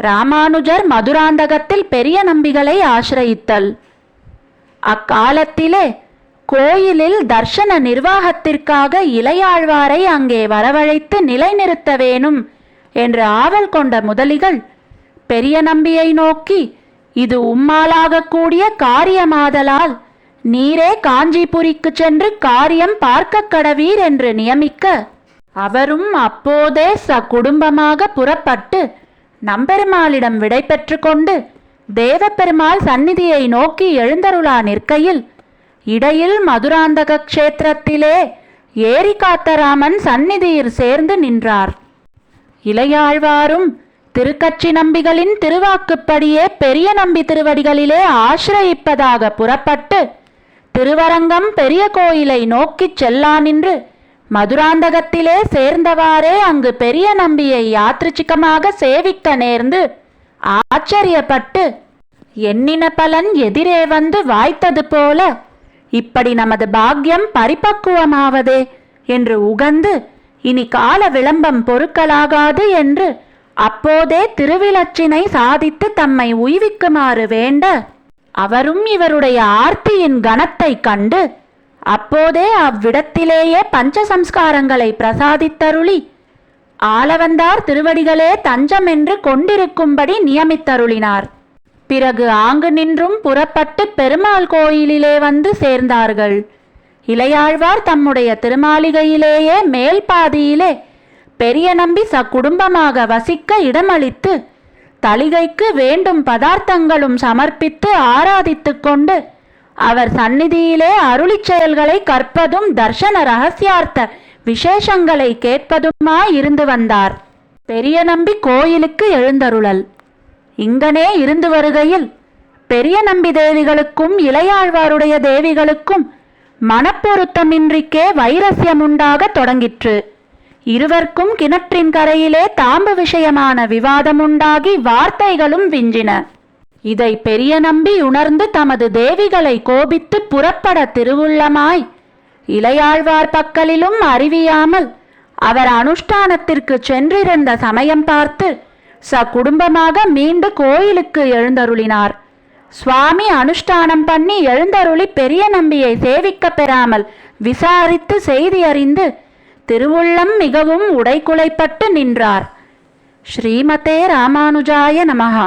ராமானுஜர் மதுராந்தகத்தில் பெரிய நம்பிகளை ஆசிரயித்தல். அக்காலத்திலே கோயிலில் தர்ஷன நிர்வாகத்திற்காக இளையாழ்வாரை அங்கே வரவழைத்து நிலைநிறுத்த வேணும் என்று ஆவல் கொண்ட முதலிகள் பெரிய நம்பியை நோக்கி இது உம்மாலாகக்கூடிய காரியமாதலால் நீரே காஞ்சிபுரிக்கு சென்று காரியம் பார்க்க கடவீர் என்று நியமிக்க அவரும் அப்போதே ச குடும்பமாக புறப்பட்டு நம்பெருமாளிடம் விடை கொண்டு தேவப்பெருமாள் சந்நிதியை நோக்கி எழுந்தருளா நிற்கையில் இடையில் மதுராந்தக க்ஷேத்திரத்திலே ஏரி காத்தராமன் சந்நிதியில் சேர்ந்து நின்றார். இளையாழ்வாரும் திருக்கட்சி நம்பிகளின் திருவாக்குப்படியே பெரிய நம்பி திருவடிகளிலே ஆசிரயிப்பதாக புறப்பட்டு திருவரங்கம் பெரிய கோயிலை நோக்கிச் செல்லா நின்று மதுராந்தகத்திலே சேர்ந்தவாறே அங்கு பெரிய நம்பியை யாத்ரிச்சிக்கமாக சேவிக்க நேர்ந்து ஆச்சரியப்பட்டு எண்ணின பலன் எதிரே வந்து வாய்த்தது போல இப்படி நமது பாக்கியம் பரிபக்குவமாவதே என்று உகந்து இனி கால விளம்பம் பொருட்களாகாது என்று அப்போதே திருவிலச்சினை சாதித்து தம்மை உய்விக்குமாறு வேண்ட அவரும் இவருடைய ஆர்த்தியின் கணத்தை கண்டு அப்போதே அவ்விடத்திலேயே பஞ்சசம்ஸ்காரங்களை பிரசாதித்தருளி. ஆளவந்தார் திருவடிகளே தஞ்சம் என்று கொண்டிருக்கும்படி நியமித்தருளினார். பிறகு ஆங்கு நின்றும் புறப்பட்டு பெருமாள் கோயிலிலே வந்து சேர்ந்தார்கள். இளையாழ்வார் தம்முடைய திருமாளிகையிலேயே மேல் பாதியிலே பெரிய நம்பி சக்குடும்பமாக வசிக்க இடமளித்து தளிகைக்கு வேண்டும் பதார்த்தங்களும் சமர்ப்பித்து ஆராதித்து கொண்டு அவர் சந்நிதியிலே அருளி செயல்களை கற்பதும் தர்ஷன ரகசியார்த்த விசேஷங்களை கேட்பதுமாய் இருந்து வந்தார். பெரிய நம்பி கோயிலுக்கு எழுந்தருளல். இங்கனே இருந்து வருகையில் பெரிய நம்பி தேவிகளுக்கும் இளையாழ்வாருடைய தேவிகளுக்கும் மனப்பொருத்தமின்றிக்கே வைரஸ்யம் உண்டாக தொடங்கிற்று. இருவர்க்கும் கிணற்றின் கரையிலே தாம்பு விஷயமான விவாதமுண்டாகி வார்த்தைகளும் விஞ்சின. இதை பெரிய நம்பி உணர்ந்து தமது தேவிகளை கோபித்து புறப்பட திருவுள்ளமாய். இளையாழ்வார் பக்கலிலும் அறிவியாமல் அவர் அனுஷ்டானத்திற்கு சென்றிருந்த சமயம் பார்த்து ச குடும்பமாக மீண்டு கோயிலுக்கு எழுந்தருளினார். சுவாமி அனுஷ்டானம் பண்ணி எழுந்தருளி பெரிய நம்பியை சேவிக்க பெறாமல் விசாரித்து செய்தி அறிந்து திருவுள்ளம் மிகவும் உடைக்குலைப்பட்டு நின்றார். ஸ்ரீமதே ராமானுஜாய நமகா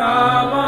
Rama.